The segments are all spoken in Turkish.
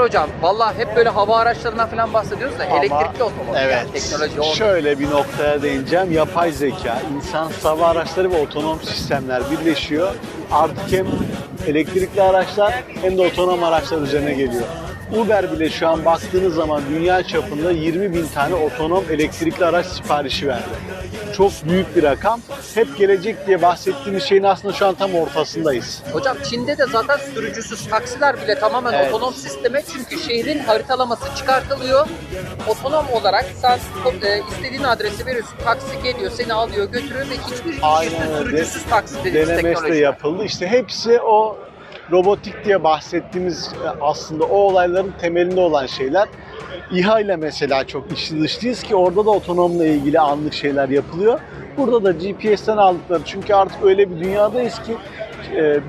hocam. Vallahi hep böyle hava araçlarından falan bahsediyoruz da Ama- elektrikli otomobil. Evet. yani teknoloji o. Şöyle bir noktaya değineceğim. Yapay zeka, insan hava araçları ve otonom sistemler birleşiyor. Artık hem elektrikli araçlar hem de otonom araçlar üzerine geliyor. Uber bile şu an baktığınız zaman dünya çapında 20 bin tane otonom elektrikli araç siparişi verdi. Çok büyük bir rakam. Hep gelecek diye bahsettiğimiz şeyin aslında şu an tam ortasındayız. Hocam Çin'de de zaten sürücüsüz taksiler bile tamamen Evet. otonom sisteme çünkü şehrin haritalaması çıkartılıyor. Otonom olarak sen istediğin adresi veriyorsun. Taksi geliyor, seni alıyor, götürüyor ve hiçbir Aynen sürücüsüz taksi dediğimiz denemesi de yapıldı. İşte hepsi o robotik diye bahsettiğimiz e, aslında o olayların temelinde olan şeyler. İHA ile mesela çok içli dışlıyız ki orada da otonomla ilgili anlık şeyler yapılıyor. Burada da GPS'ten aldıkları çünkü artık öyle bir dünyadayız ki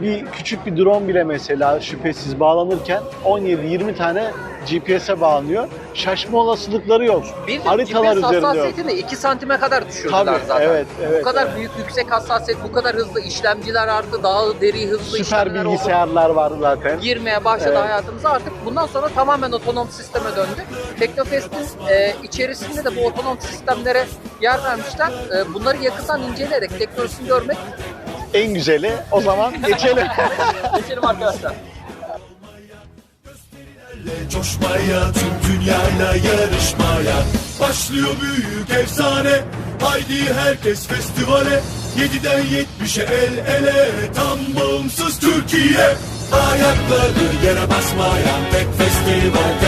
bir küçük bir drone bile mesela şüphesiz bağlanırken 17-20 tane GPS'e bağlanıyor. Şaşma olasılıkları yok. Bir de Haritalar GPS üzerinde yok. hassasiyetini 2 santime kadar düşürdüler Tabii, zaten. evet, evet, bu kadar evet. büyük yüksek hassasiyet, bu kadar hızlı işlemciler arttı, daha deri hızlı Süper işlemler oldu. bilgisayarlar var zaten. girmeye başladı Evet. hayatımıza. Artık bundan sonra tamamen otonom sisteme döndü. Teknofest'in e, içerisinde de bu otonom sistemlere yer vermişler. E, bunları yakından inceleyerek teknolojisini görmek. En güzeli o zaman geçelim. Geçelim arkadaşlar. Coşmaya tüm dünyayla yarışmaya Başlıyor büyük efsane Haydi herkes festivale 7'den 70'e el ele Tam bağımsız Türkiye Ayakları yere basmayan Tek festival